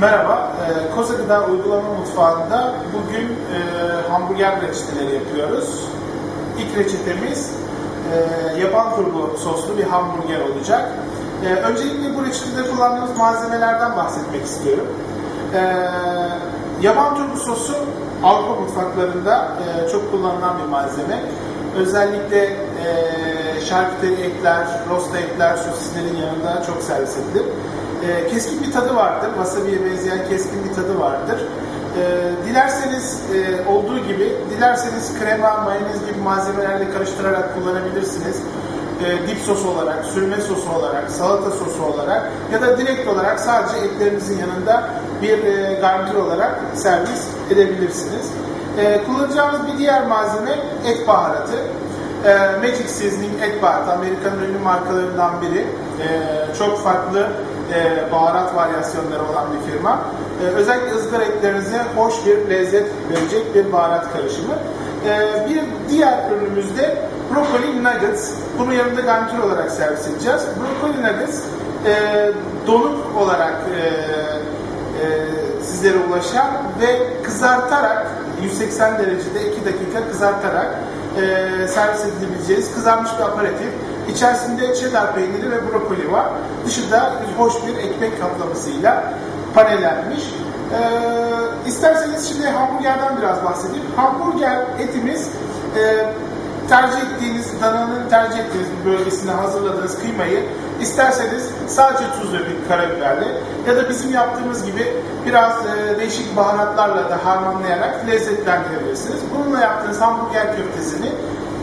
Merhaba, e, Koza Gıda Uygulama Mutfağı'nda bugün e, hamburger reçeteleri yapıyoruz. İlk reçetemiz e, yaban turbu soslu bir hamburger olacak. E, öncelikle bu reçetede kullandığımız malzemelerden bahsetmek istiyorum. E, yaban turbu sosu Avrupa mutfaklarında e, çok kullanılan bir malzeme. Özellikle e, şarküteri etler, rosta etler, sosislerin yanında çok servis edilir. E, keskin bir tadı vardır. Wasabi'ye benzeyen keskin bir tadı vardır. E, dilerseniz e, olduğu gibi, dilerseniz krema, mayonez gibi malzemelerle karıştırarak kullanabilirsiniz. E, dip sos olarak, sürme sosu olarak, salata sosu olarak ya da direkt olarak sadece etlerinizin yanında bir e, garnitür olarak servis edebilirsiniz. E, kullanacağımız bir diğer malzeme et baharatı. E, Magic Seasoning et baharatı Amerika'nın ünlü markalarından biri. E, çok farklı e, baharat varyasyonları olan bir firma. E, özellikle ızgara etlerinize hoş bir lezzet verecek bir baharat karışımı. E, bir diğer ürünümüz de brokoli nuggets. Bunu yanında garnitür olarak servis edeceğiz. Brokoli nuggets e, donuk olarak e, e, sizlere ulaşan ve kızartarak 180 derecede 2 dakika kızartarak e, servis edilebileceğiniz kızarmış bir aperatif. İçerisinde cheddar peyniri ve brokoli var. Dışında hoş bir ekmek kaplamasıyla panellenmiş. E, isterseniz şimdi hamburgerden biraz bahsedeyim. Hamburger etimiz e, tercih ettiğiniz, dananın tercih ettiğiniz bir bölgesine hazırladığınız kıymayı isterseniz sadece tuz ve bir karabiberle ya da bizim yaptığımız gibi biraz e, değişik baharatlarla da harmanlayarak lezzetlendirebilirsiniz. Bununla yaptığınız hamburger köftesini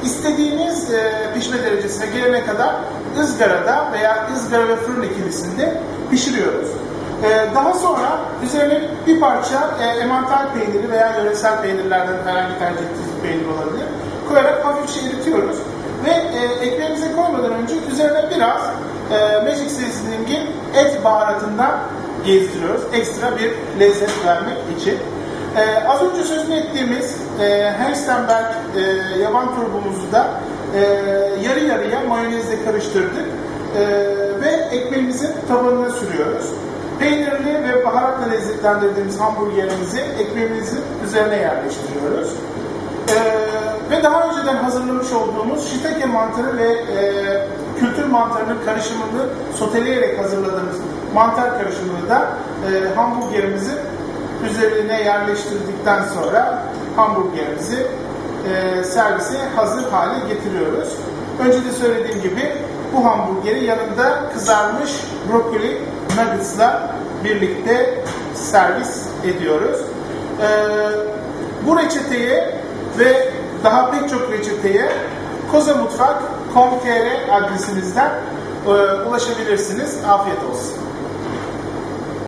istediğiniz e, pişme derecesine gelene kadar ızgarada veya ızgara ve fırın ikilisinde pişiriyoruz. E, daha sonra üzerine bir parça e, emmental peyniri veya yöresel peynirlerden herhangi tercih ettiğiniz peynir olabilir koyarak hafifçe eritiyoruz. Ve e, ekmeğimize koymadan önce üzerine biraz e, Magic Seasoning'in et baharatından gezdiriyoruz. Ekstra bir lezzet vermek için. E, az önce sözünü ettiğimiz e, Hengstenberg e, yaban turbumuzu da e, yarı yarıya mayonezle karıştırdık. E, ve ekmeğimizin tabanına sürüyoruz. Peynirli ve baharatla lezzetlendirdiğimiz hamburgerimizi ekmeğimizin üzerine yerleştiriyoruz. Ee, daha önceden hazırlamış olduğumuz şitake mantarı ve e, kültür mantarının karışımını soteleyerek hazırladığımız mantar karışımını da e, hamburgerimizin üzerine yerleştirdikten sonra hamburgerimizi e, servise hazır hale getiriyoruz. Önce de söylediğim gibi bu hamburgeri yanında kızarmış brokoli nuggets'la birlikte servis ediyoruz. E, bu reçeteye ve daha pek çok reçeteye kozamutfak.com.tr adresimizden e, ulaşabilirsiniz. Afiyet olsun.